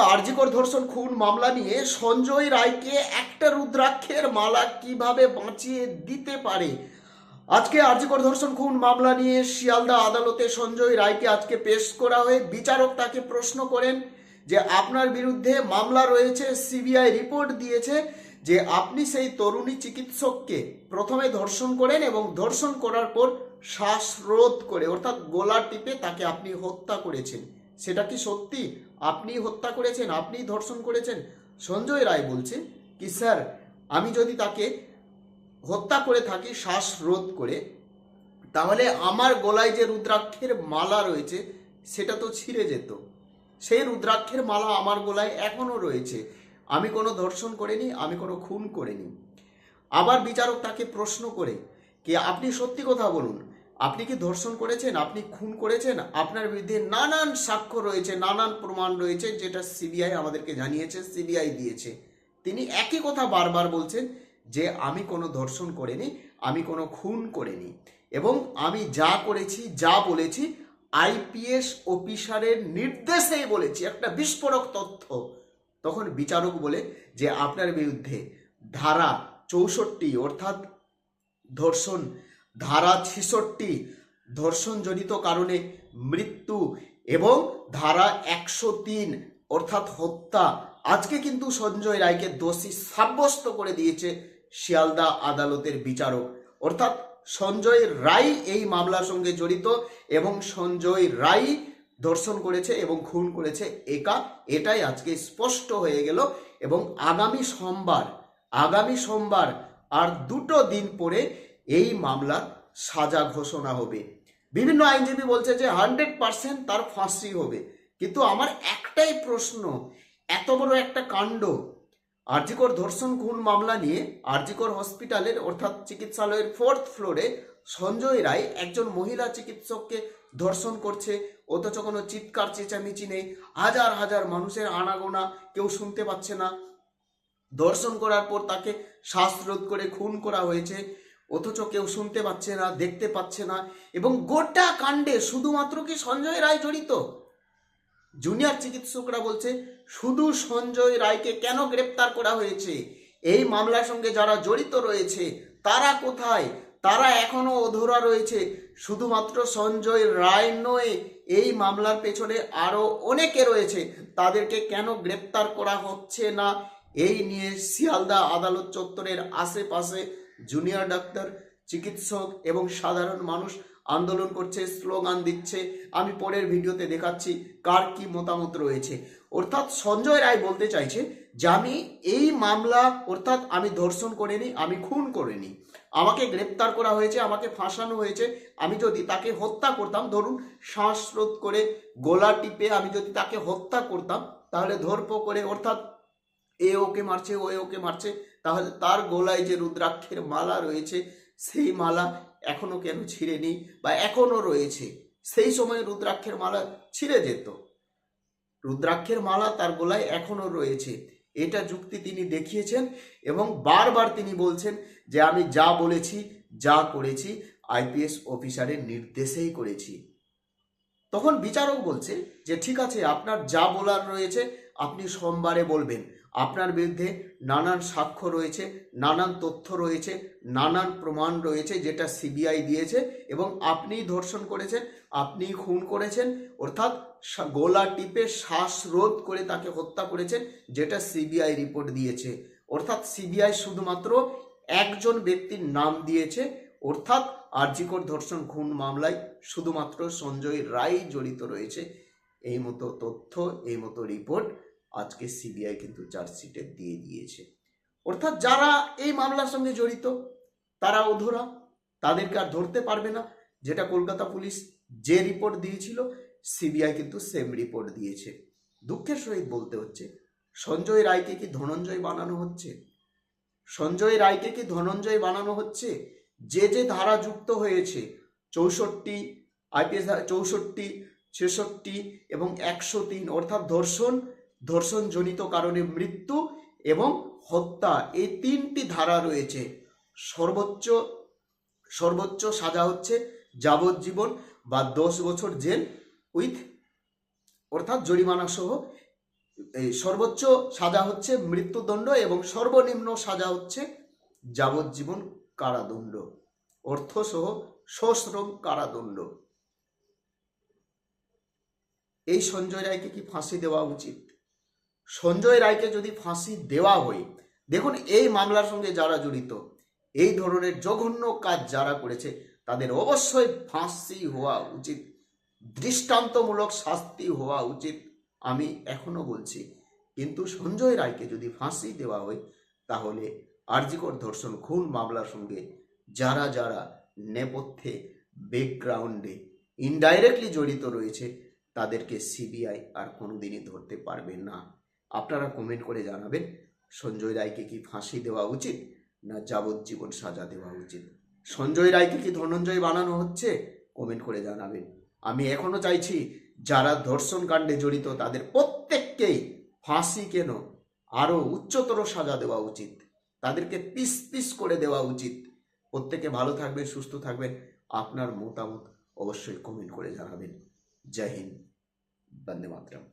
আরজিকর ধর্ষণ খুন মামলা নিয়ে সঞ্জয় রায়কে একটা রুদ্রাক্ষের মালা কীভাবে বাঁচিয়ে দিতে পারে? আজকে আরজিকর ধর্ষণ খুন মামলা নিয়ে শিয়ালদা আদালতে সঞ্জয় রায়কে আজকে পেশ করা হয়ে বিচারক তাকে প্রশ্ন করেন যে, আপনার বিরুদ্ধে মামলা রয়েছে, সিবিআই রিপোর্ট দিয়েছে যে আপনি সেই তরুণী চিকিৎসককে প্রথমে ধর্ষণ করেন এবং ধর্ষণ করার পর শ্বাসরোধ করে, অর্থাৎ গোলা টিপে তাকে আপনি হত্যা করেছেন। সেটা কি সত্যি? আপনি হত্যা করেছেন, আপনি ধর্ষণ করেছেন। সঞ্জয় রায় বলছেন কি, স্যার, আমি যদি তাকে হত্যা করে থাকি শ্বাসরোধ করে, তাহলে আমার গলায় যে রুদ্রাক্ষের মালা রয়েছে, সেটা তো ছিঁড়ে যেত। সেই রুদ্রাক্ষের মালা আমার গলায় এখনও রয়েছে। আমি কোনো ধর্ষণ করিনি, আমি কোনো খুন করিনি। আবার বিচারক তাকে প্রশ্ন করে, কি, আপনি সত্যি কথা বলুন আপনি কি ধর্ষণ করেছেন? আপনি খুন করেছেন? আপনার বিরুদ্ধে নানান সাক্ষ্য রয়েছে, নানান প্রমাণ রয়েছে, যেটা সিবিআই আমাদেরকে জানিয়েছে, সিবিআই দিয়েছে। তিনি একই কথা বারবার বলছেন যে, আমি কোনো ধর্ষণ করিনি, আমি কোনো খুন করিনি। এবং আমি যা করেছি, যা বলেছি, আইপিএস অফিসারের নির্দেশেই বলেছি। একটা বিস্ফোরক তথ্য। তখন বিচারক বলে যে, আপনার বিরুদ্ধে ধারা চৌষট্টি অর্থাৎ ধর্ষণ ধারা ছেষট্টি ধর্ষণ জনিত কারণে মৃত্যু এবং ধারা একশো তিন, অর্থাৎ হত্যা। আজকে কিন্তু সঞ্জয় রায়কে দোষী সাব্যস্ত করে দিয়েছে শিয়ালদা আদালতের বিচারক। অর্থাৎ সঞ্জয় রায় এই মামলার সঙ্গে জড়িত এবং সঞ্জয় রায় ধর্ষণ করেছে এবং খুন করেছে একা। এটাই আজকে স্পষ্ট হয়ে গেল এবং আগামী সোমবার আগামী সোমবার আর দুটো দিন পরে এই মামলার সাজা ঘোষণা হবে। বিভিন্ন আইনজীবী বলছে যে হান্ড্রেড পার্সেন্ট তার ফাঁসি হবে। কিন্তু আমার একটাই প্রশ্ন, এত বড় একটা কাণ্ড, আরজিকর ধর্ষণ খুন মামলা নিয়ে আরজিকর হসপিটালের অর্থাৎ চিকিৎসালয়ের ফোর্থ ফ্লোরে সঞ্জয় রায় একজন মহিলা চিকিৎসককে ধর্ষণ করছে। অথচ কোনো চিৎকার, চেঁচামেচি নেই। হাজার হাজার মানুষের আনাগোনা কেউ শুনতে পাচ্ছে না। ধর্ষণ করার পর তাকে শ্বাসরোধ করে খুন করা হয়েছে। অথচ কেউ শুনতে পাচ্ছে না, দেখতে পাচ্ছে না। এবং গোটা কাণ্ডে শুধুমাত্র কি সঞ্জয় রায় জড়িত? জুনিয়র চিকিৎসকরা বলছে, শুধু সঞ্জয় রায়কে কেন গ্রেপ্তার করা হয়েছে? এই মামলার সঙ্গে যারা জড়িত রয়েছে, তারা কোথায়? তারা এখনও অধরা রয়েছে। শুধুমাত্র সঞ্জয় রায় নয়, এই মামলার পেছনে আরও অনেকে রয়েছে। তাদেরকে কেন গ্রেপ্তার করা হচ্ছে না? এই নিয়ে শিয়ালদা আদালত চত্বরের আশেপাশে জুনিয়র ডাক্তার, চিকিৎসক এবং সাধারণ মানুষ আন্দোলন করছে, স্লোগান দিচ্ছে। আমি পরের ভিডিওতে দেখাচ্ছি কার কি মতামত রয়েছে। অর্থাৎ সঞ্জয় রায় বলতে চাইছে যে, আমি এই মামলা, অর্থাৎ আমি ধর্ষণ করিনি, আমি খুন করিনি। আমাকে গ্রেপ্তার করা হয়েছে, আমাকে ফাঁসানো হয়েছে। আমি যদি তাকে হত্যা করতাম, ধরুন শ্বাসরোধ করে গোলা টিপে আমি যদি তাকে হত্যা করতাম, তাহলে ধর্প করে অর্থাৎ এ ওকে মারছে, ও ওকে মারছে তাহলে তার গলায় যে রুদ্রাক্ষের মালা রয়েছে, সেই মালা এখনও কেন ছিঁড়েনি বা এখনও রয়েছে? সেই সময় রুদ্রাক্ষের মালা ছিঁড়ে যেত। রুদ্রাক্ষের মালা তার গলায় এখনও রয়েছে। এটা যুক্তি তিনি দেখিয়েছেন এবং বারবার তিনি বলছেন যে আমি যা বলেছি, যা করেছি আইপিএস অফিসারের নির্দেশেই করেছি। তখন বিচারক বলছে যে, ঠিক আছে, আপনার যা বলার রয়েছে, আপনি সোমবারে বলবেন। আপনার বিরুদ্ধে নানান সাক্ষ্য রয়েছে, নানান তথ্য রয়েছে, নানান প্রমাণ রয়েছে যেটা সিবিআই দিয়েছে এবং আপনি ধর্ষণ করেছেন আপনি খুন করেছেন, অর্থাৎ গোলা টিপে শ্বাসরোধ করে তাকে হত্যা করেছেন যেটা সিবিআই রিপোর্ট দিয়েছে। অর্থাৎ সিবিআই শুধুমাত্র একজন ব্যক্তির নাম দিয়েছে, অর্থাৎ আরজিকর ধর্ষণ খুন মামলায় শুধুমাত্র সঞ্জয় রায় জড়িত রয়েছে। এই মতো তথ্য, এই মতো রিপোর্ট আজকে সিবিআই কিন্তু চার্জশিটে দিয়ে দিয়েছে। অর্থাৎ যারা এই মামলার সঙ্গে জড়িত, তারা অধরা, তাদেরকে আর ধরতে পারবে না। যেটা কলকাতা পুলিশ যে রিপোর্ট দিয়েছিল, সিবিআই কিন্তু সেম রিপোর্ট দিয়েছে। দুঃখের সহিত বলতে হচ্ছে, সঞ্জয় রায়কে কি ধনঞ্জয় বানানো হচ্ছে? সঞ্জয় রায়কে কি ধনঞ্জয় বানানো হচ্ছে? যে যে ধারা যুক্ত হয়েছে, চৌষট্টি আইপিএস চৌষট্টি, ছেষট্টি এবং একশো তিন, অর্থাৎ ধর্ষণ ধর্ষণজনিত কারণে মৃত্যু এবং হত্যা, এই তিনটি ধারা রয়েছে। সর্বোচ্চ সর্বোচ্চ সাজা হচ্ছে যাবজ্জীবন বা দশ বছর জেল উইথ অর্থাৎ জরিমানা সহ। এই সর্বোচ্চ সাজা হচ্ছে মৃত্যুদণ্ড এবং সর্বনিম্ন সাজা হচ্ছে যাবজ্জীবন কারাদণ্ড অর্থসহ সশ্রম কারাদণ্ড। এই সঞ্জয় রায়কে কি ফাঁসি দেওয়া উচিত? সঞ্জয় রায়কে যদি ফাঁসি দেওয়া হয়, দেখুন এই মামলার সঙ্গে যারা জড়িত, এই ধরনের জঘন্য কাজ যারা করেছে, তাদের অবশ্যই ফাঁসি হওয়া উচিত। দৃষ্টান্তমূলক শাস্তি হওয়া উচিত, আমি এখনও বলছি। কিন্তু সঞ্জয় রায়কে যদি ফাঁসি দেওয়া হয়, তাহলে আরজিকর ধর্ষণ খুন মামলার সঙ্গে যারা যারা নেপথ্যে ব্যাকগ্রাউন্ডে ইনডাইরেক্টলি জড়িত রয়েছে, তাদেরকে সিবিআই আর কোনোদিনই ধরতে পারবে না। আপনারা কমেন্ট করে জানাবেন, সঞ্জয় রায়কে কি ফাঁসি দেওয়া উচিত না যাবজ্জীবন সাজা দেওয়া উচিত? সঞ্জয় রায়কে কি ধনঞ্জয় বানানো হচ্ছে? কমেন্ট করে জানাবেন। আমি এখনও চাইছি যারা ধর্ষণ কাণ্ডে জড়িত তাদের প্রত্যেককেই ফাঁসি কেন আরও উচ্চতর সাজা দেওয়া উচিত? তাদেরকে পিস পিস করে দেওয়া উচিত। প্রত্যেকে ভালো থাকবেন, সুস্থ থাকবেন। আপনার মতামত অবশ্যই কমেন্ট করে জানাবেন। জয় হিন্দ, বন্দে মাতরম।